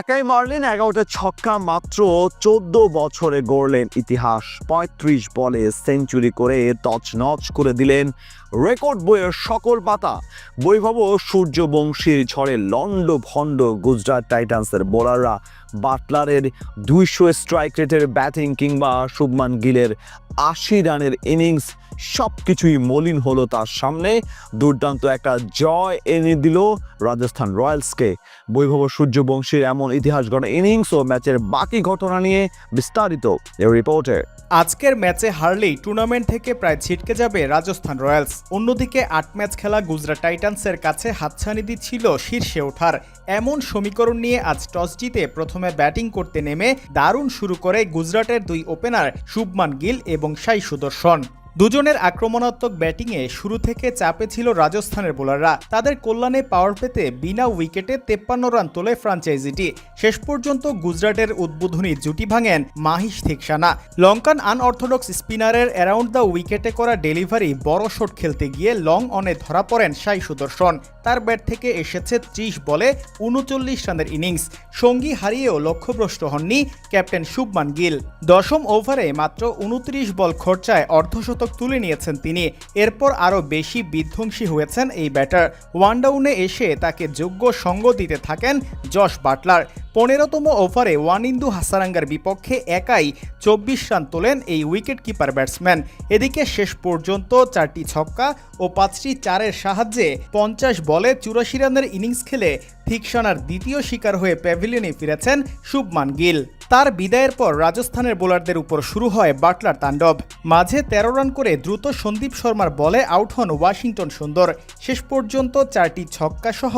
একাই মারলেন, এগারোটা ছক্কা মাত্র চোদ্দ বছরে গড়লেন ইতিহাস। পঁয়ত্রিশ বলে সেঞ্চুরি করে তছনছ করে দিলেন রেকর্ড বইয়ের সকল পাতা। বৈভব সূর্যবংশীর ঝড়ে লন্ড ভণ্ড গুজরাট টাইটান্সের বোলাররা বাটলারের দুইশো স্ট্রাইক রেটের ব্যাটিং কিংবা শুভমান গিলের আশি রানের ইনিংস সব কিছুই মলিন হলো তার সামনে। দুর্দান্ত একটা জয় এনে দিল রাজস্থান রয়্যালসকে। বৈভব সূর্যবংশীর এমন ইতিহাস গড়া ইনিংস ও ম্যাচের বাকি ঘটনা নিয়ে বিস্তারিত রিপোর্টে। আজকের ম্যাচে হারলেই টুর্নামেন্ট থেকে প্রায় ছিটকে যাবে রাজস্থান রয়্যালস। অন্যদিকে আট ম্যাচ খেলা গুজরাট টাইটান্সের কাছে হাতছানি দিচ্ছিল শীর্ষে ওঠার। এমন সমীকরণ নিয়ে আজ টস জিতে প্রথমে ব্যাটিং করতে নেমে দারুণ শুরু করে গুজরাটের দুই ওপেনার শুভমান গিল এবং সাই সুদর্শন দুজনের আক্রমণাত্মক ব্যাটিংয়ে শুরু থেকে চাপে ছিল রাজস্থানের বোলাররা। তাদের কল্যাণে পাওয়ার পেতে বিনা উইকেটে তেপ্পান্ন রান তোলে ফ্রাঞ্চাইজিটি। শেষ পর্যন্ত গুজরাটের উদ্বোধনী জুটি ভাঙেন মাহিশ থিকসানা লঙ্কান আনঅর্থোডক্স স্পিনারের অ্যারাউন্ড দ্য উইকেটে করা ডেলিভারি বড় শট খেলতে গিয়ে লং অনে ধরা পড়েন সাই সুদর্শন। তার ব্যাট থেকে এসেছে ত্রিশ বলে উনচল্লিশ রানের ইনিংস। সঙ্গী হারিয়েও লক্ষ্যভ্রষ্ট হননি ক্যাপ্টেন শুভমান গিল। দশম ওভারে মাত্র উনত্রিশ বল খরচায় অর্ধশতক তুলে নিয়েছেন তিনি। এরপর আরও বেশি বিধ্বংসী হয়েছেন এই ব্যাটার। ওয়ানডাউনে এসে তাকে যোগ্য সঙ্গ দিতে থাকেন জশ বাটলার। পনেরোতম ওভারে ওয়ানিন্দু হাসারাঙ্গার বিপক্ষে একাই চব্বিশ রান তোলেন এই উইকেট কিপার ব্যাটসম্যান। এদিকে শেষ পর্যন্ত চারটি ছক্কা ও পাঁচটি চারের সাহায্যে পঞ্চাশ বলে চুরাশি রানের ইনিংস খেলে থিকসানার দ্বিতীয় শিকার হয়ে প্যাভিলিয়নে ফিরেছেন শুভমান গিল। তার বিদায়ের পর রাজস্থানের বোলারদের উপর শুরু হয় বাটলার তাণ্ডব। মাঝে তেরো রান করে দ্রুত সন্দীপ শর্মার বলে আউট হন ওয়াশিংটন সুন্দর। শেষ পর্যন্ত চারটি ছক্কা সহ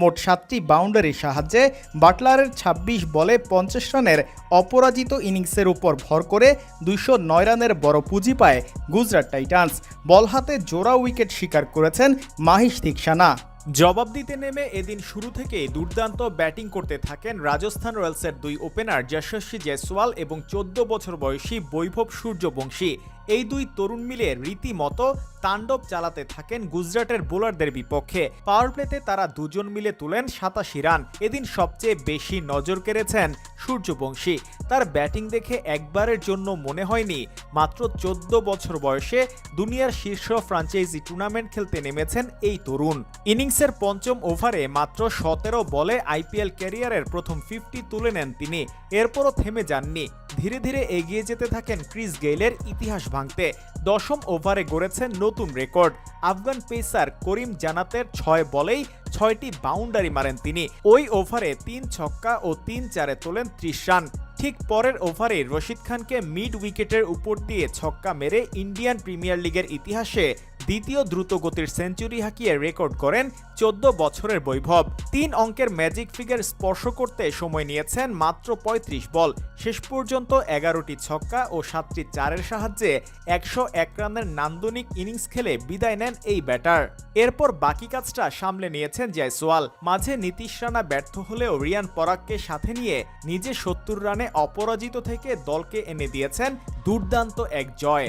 মোট সাতটি বাউন্ডারির সাহায্যে বাটলারের ২৬ বলে পঞ্চাশ রানের অপরাজিত ইনিংসের উপর ভর করে দুইশো নয় রানের বড় পুঁজি পায় গুজরাট টাইটান্স। বল হাতে জোড়া উইকেট শিকার করেছেন মাহিশ থিকসানা জবাব দিতে নেমে এদিন শুরু থেকেই দুর্দান্ত ব্যাটিং করতে থাকেন রাজস্থান রয়্যালসের দুই ওপেনার যশস্বী জয়সওয়াল এবং চোদ্দ বছর বয়সী বৈভব সূর্যবংশী। এই দুই তরুণ মিলে রীতিমতো তাণ্ডব চালাতে থাকেন গুজরাটের বোলারদের বিপক্ষে। পাওয়ার প্লেতে তারা দুজন মিলে তুলেন সাতাশি রান। এদিন সবচেয়ে বেশি নজর কেড়েছেন সূর্যবংশী। তার ব্যাটিং দেখে একবারের জন্য মনে হয়নি। মাত্র চোদ্দ বছর বয়সে দুনিয়ার শীর্ষ ফ্রাঞ্চাইজি টুর্নামেন্ট খেলতে নেমেছেন এই তরুণ। ইনিংসের পঞ্চম ওভারে মাত্র সতেরো বলে আইপিএল ক্যারিয়ারের প্রথম ফিফটি তুলে নেন তিনি। এরপরও থেমে যাননি। ধীরে ধীরে এগিয়ে যেতে থাকেন ক্রিস গেইলের ইতিহাস ভাঙতে দশম ওভারে গড়েছেন নতুন রেকর্ড। আফগান পেসার করিম জানাতের ছয় বলেই ছয়টি বাউন্ডারি মারেন তিনি। ওই ওভারে তিন ছক্কা ও তিন চারে তোলেন ত্রিশ রান। ঠিক পরের ওভারে রশিদ খানকে মিড উইকেটের উপর দিয়ে ছক্কা মেরে ইন্ডিয়ান প্রিমিয়ার লিগের ইতিহাসে দ্বিতীয় দ্রুতগতির সেঞ্চুরি হাঁকিয়ে রেকর্ড করেন চোদ্দ বছরের বৈভব। তিন অঙ্কের ম্যাজিক ফিগার স্পর্শ করতে সময় নিয়েছেন মাত্র ৩৫ বল। শেষ পর্যন্ত এগারোটি ছক্কা ও সাতটি চারের সাহায্যে একশো এক রানের নান্দনিক ইনিংস খেলে বিদায় নেন এই ব্যাটার। এরপর বাকি কাজটা সামলে নিয়েছেন জয়সওয়াল। মাঝে নীতিশ রানা ব্যর্থ হলেও রিয়ান পরাগকে সাথে নিয়ে নিজে সত্তর রানে অপরাজিত থেকে দলকে এনে দিয়েছেন দুর্দান্ত এক জয়।